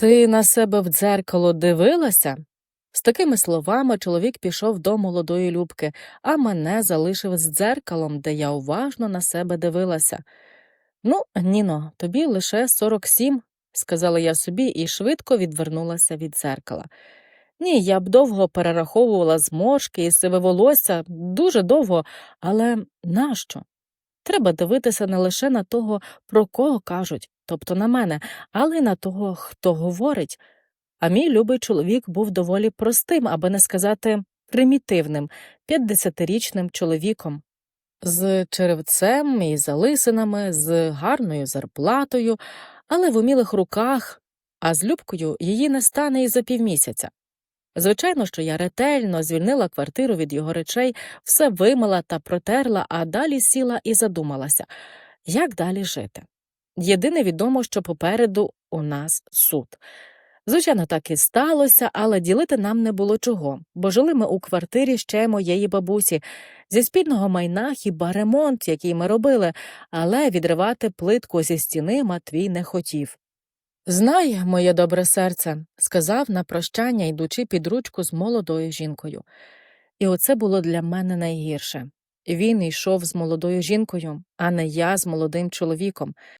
Ти на себе в дзеркало дивилася? З такими словами чоловік пішов до молодої Любки, а мене залишив з дзеркалом, де я уважно на себе дивилася. Ну, Ніно, тобі лише 47, сказала я собі і швидко відвернулася від дзеркала. Ні, я б довго перераховувала зморшки і сиве волосся, дуже довго, але нащо? Треба дивитися не лише на того, про кого кажуть, тобто на мене, але й на того, хто говорить. А мій любий чоловік був доволі простим, аби не сказати примітивним, 50-річним чоловіком. З черевцем і залисинами, з гарною зарплатою, але в умілих руках, а з Любкою її не стане і за півмісяця. Звичайно, що я ретельно звільнила квартиру від його речей, все вимила та протерла, а далі сіла і задумалася, як далі жити. Єдине відомо, що попереду у нас суд. Звичайно, так і сталося, але ділити нам не було чого, бо жили ми у квартирі ще моєї бабусі. Зі спільного майна хіба ремонт, який ми робили, але відривати плитку зі стіни Матвій не хотів. Знай, моє добре серце, сказав на прощання, йдучи під ручку з молодою жінкою. І оце було для мене найгірше. Він йшов з молодою жінкою, а не я з молодим чоловіком.